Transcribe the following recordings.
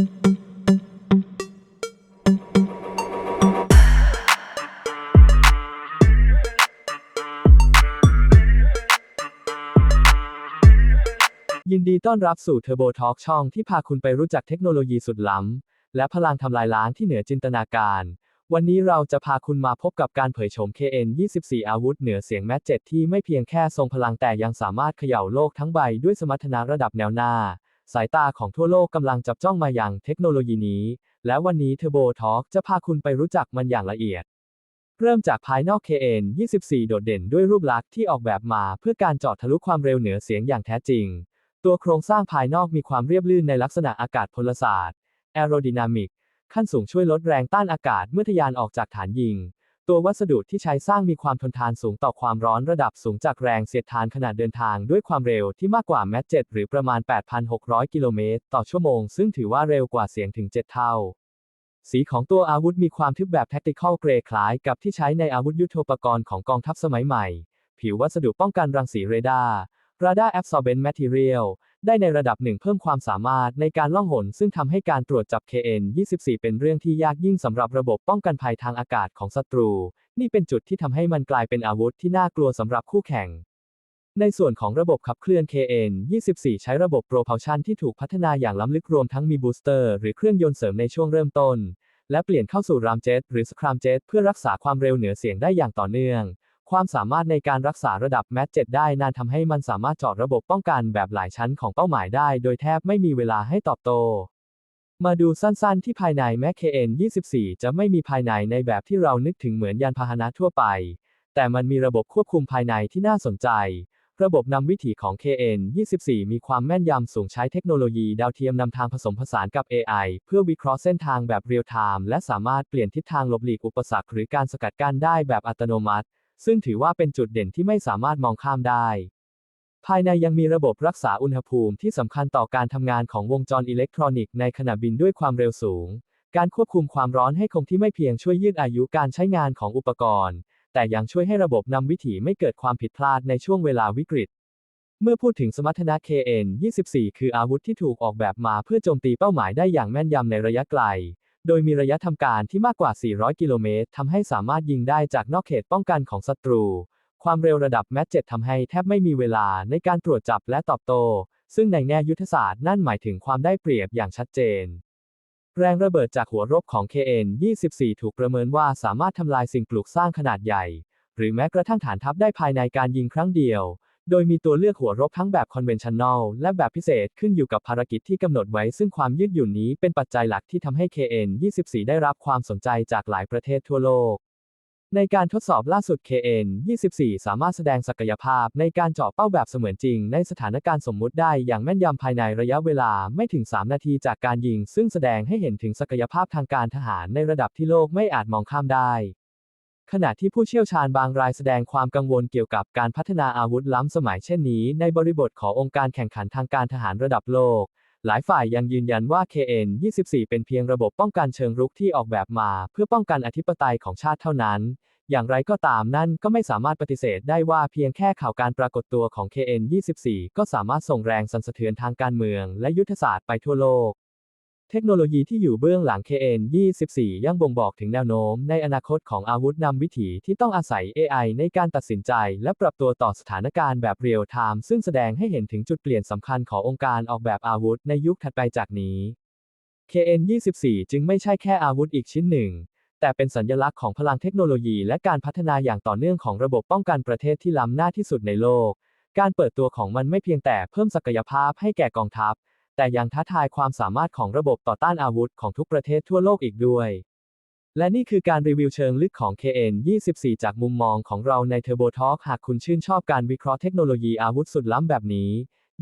ยินดีต้อนรับสู่ Turbo Talk ช่องที่พาคุณไปรู้จักเทคโนโลยีสุดล้ำ และพลังทำลายล้างที่เหนือจินตนาการ วันนี้เราจะพาคุณมาพบกับการเผยโฉม KN24 อาวุธเหนือเสียงแมทเจ็ตที่ไม่เพียงแค่ทรงพลังแต่ยังสามารถเขย่าโลกทั้งใบด้วยสมรรถนะระดับแนวหน้า สายตาของทั่วโลกกำลังจับจ้องมาอย่างเทคโนโลยีนี้ และวันนี้ Turbo Talk จะพาคุณไปรู้จักมันอย่างละเอียด เริ่มจากภายนอก KN 24 โดดเด่นด้วยรูปลักษณ์ที่ออกแบบมาเพื่อการเจาะทะลุความเร็วเหนือเสียงอย่างแท้จริง ตัวโครงสร้างภายนอกมีความเรียบลื่นในลักษณะอากาศพลศาสตร์ aerodynamic ขั้นสูงช่วยลดแรงต้านอากาศเมื่อทะยานออกจากฐานยิง ตัววัสดุที่ใช้สร้างมีความทนทานสูงต่อความร้อนระดับสูงจากแรงเสียดทานขณะเดินทางด้วยความเร็วที่มากกว่าแมทเจ็ตหรือประมาณ 8,600 กิโลเมตรต่อชั่วโมง ซึ่งถือว่าเร็วกว่าเสียงถึง 7 เท่า สีของตัวอาวุธมีความทึบแบบ tactical gray คล้ายกับที่ใช้ในอาวุธยุทโธปกรณ์ของกองทัพสมัยใหม่ ผิววัสดุป้องกันรังสีเรดาร์ Radar Absorbent Material ได้ในระดับหนึ่งเพิ่มความสามารถในการล่องหน ซึ่งทำให้การตรวจจับ KN-24 เป็นเรื่องที่ยากยิ่งสำหรับระบบป้องกันภัยทางอากาศของศัตรู นี่เป็นจุดที่ทำให้มันกลายเป็นอาวุธที่น่ากลัวสำหรับคู่แข่ง ในส่วนของระบบขับเคลื่อน KN-24 ใช้ระบบ propulsion ที่ถูกพัฒนาอย่างล้ำลึกรวมทั้งมีบูสเตอร์หรือเครื่องยนต์เสริมในช่วงเริ่มต้น และเปลี่ยนเข้าสู่รามเจ็ตหรือสครามเจ็ตเพื่อรักษาความเร็วเหนือเสียงได้อย่างต่อเนื่อง ความสามารถในการรักษาระดับแมทเจ็ตได้นานทำให้มันสามารถเจาะระบบป้องกันแบบหลายชั้นของเป้าหมายได้ โดยแทบไม่มีเวลาให้ตอบโต้มาดูสั้นๆที่ภายในแม้ KN24 จะไม่มีภายในในแบบที่เรานึกถึงเหมือนยานพาหนะทั่วไป แต่มันมีระบบควบคุมภายในที่น่าสนใจ ระบบนำวิถีของ KN24 มีความแม่นยำสูงใช้เทคโนโลยีดาวเทียมนำทางผสมผสานกับ AI เพื่อวิเคราะห์เส้นทางแบบเรียลไทม์และสามารถเปลี่ยนทิศทางหลบหลีกอุปสรรคหรือการสกัดกั้นได้แบบอัตโนมัติ ซึ่งถือว่าเป็นจุดเด่นที่ไม่สามารถมองข้ามได้ ภายในยังมีระบบรักษาอุณหภูมิที่สำคัญต่อการทำงานของวงจรอิเล็กทรอนิกส์ในขณะบินด้วยความเร็วสูง การควบคุมความร้อนให้คงที่ไม่เพียงช่วยยืดอายุการใช้งานของอุปกรณ์ แต่ยังช่วยให้ระบบนำวิถีไม่เกิดความผิดพลาดในช่วงเวลาวิกฤตเมื่อพูดถึงสมรรถนะ KN-24 คืออาวุธที่ถูกออกแบบมาเพื่อโจมตีเป้าหมายได้อย่างแม่นยำในระยะไกล โดยมีระยะทำการที่มากกว่า 400 กิโลเมตรทำให้สามารถยิงได้จากนอกเขตป้องกันของศัตรู ความเร็วระดับแมทเจ็ตทำให้แทบไม่มีเวลาในการตรวจจับและตอบโต้ ซึ่งในแง่ยุทธศาสตร์นั่นหมายถึงความได้เปรียบอย่างชัดเจน แรงระเบิดจากหัวรบของ KN-24 ถูกประเมินว่าสามารถทำลายสิ่งปลูกสร้างขนาดใหญ่ หรือแม้กระทั่งฐานทัพได้ภายในการยิงครั้งเดียว โดยมีตัวเลือกหัวรบทั้งแบบคอนเวนชั่นแนลและแบบพิเศษขึ้นอยู่กับภารกิจที่กำหนดไว้ ซึ่งความยืดหยุ่นนี้เป็นปัจจัยหลักที่ทำให้ KN-24 ได้รับความสนใจจากหลายประเทศทั่วโลก ในการทดสอบล่าสุด KN-24 สามารถแสดงศักยภาพในการเจาะเป้าแบบเสมือนจริง ในสถานการณ์สมมุติได้อย่างแม่นยำภายในระยะเวลาไม่ถึง 3 นาทีจากการยิง ซึ่งแสดงให้เห็นถึงศักยภาพทางการทหารในระดับที่โลกไม่อาจมองข้ามได้ ขณะที่ผู้เชี่ยวชาญบางรายแสดงความกังวลเกี่ยวกับการพัฒนาอาวุธล้ำสมัยเช่นนี้ ในบริบทขององค์การแข่งขันทางการทหารระดับโลก หลายฝ่ายยังยืนยันว่า KN-24 เป็นเพียงระบบป้องกันเชิงรุกที่ออกแบบมา เพื่อป้องกันอธิปไตยของชาติเท่านั้น อย่างไรก็ตามนั่นก็ไม่สามารถปฏิเสธได้ว่าเพียงแค่ข่าวการปรากฏตัวของ KN-24 ก็สามารถส่งแรงสั่นสะเทือนทางการเมือง และยุทธศาสตร์ไปทั่วโลก เทคโนโลยีที่อยู่เบื้องหลัง KN-24 ยังบ่งบอกถึงแนวโน้มในอนาคตของอาวุธนำวิถีที่ต้องอาศัย AI ในการตัดสินใจและปรับตัวต่อสถานการณ์แบบเรียลไทม์ซึ่งแสดงให้เห็นถึงจุดเปลี่ยนสำคัญขององค์การออกแบบอาวุธในยุคถัดไปจากนี้ KN-24 จึงไม่ใช่แค่อาวุธอีกชิ้นหนึ่ง แต่เป็นสัญลักษณ์ของพลังเทคโนโลยีและการพัฒนาอย่างต่อเนื่องของระบบป้องกันประเทศที่ล้ำหน้าที่สุดในโลก การเปิดตัวของมันไม่เพียงแต่เพิ่มศักยภาพให้แก่กองทัพ แต่ยังท้าทายความสามารถของระบบต่อต้านอาวุธของทุกประเทศทั่วโลกอีกด้วย และนี่คือการรีวิวเชิงลึกของ KN24 จากมุมมองของเราใน Turbo Talk หากคุณชื่นชอบการวิเคราะห์เทคโนโลยีอาวุธสุดล้ำแบบนี้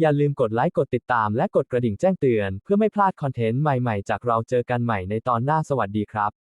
อย่าลืมกดไลค์กดติดตามและกดกระดิ่งแจ้งเตือน เพื่อไม่พลาดคอนเทนต์ใหม่ๆ จากเราเจอกันใหม่ในตอนหน้าสวัสดีครับ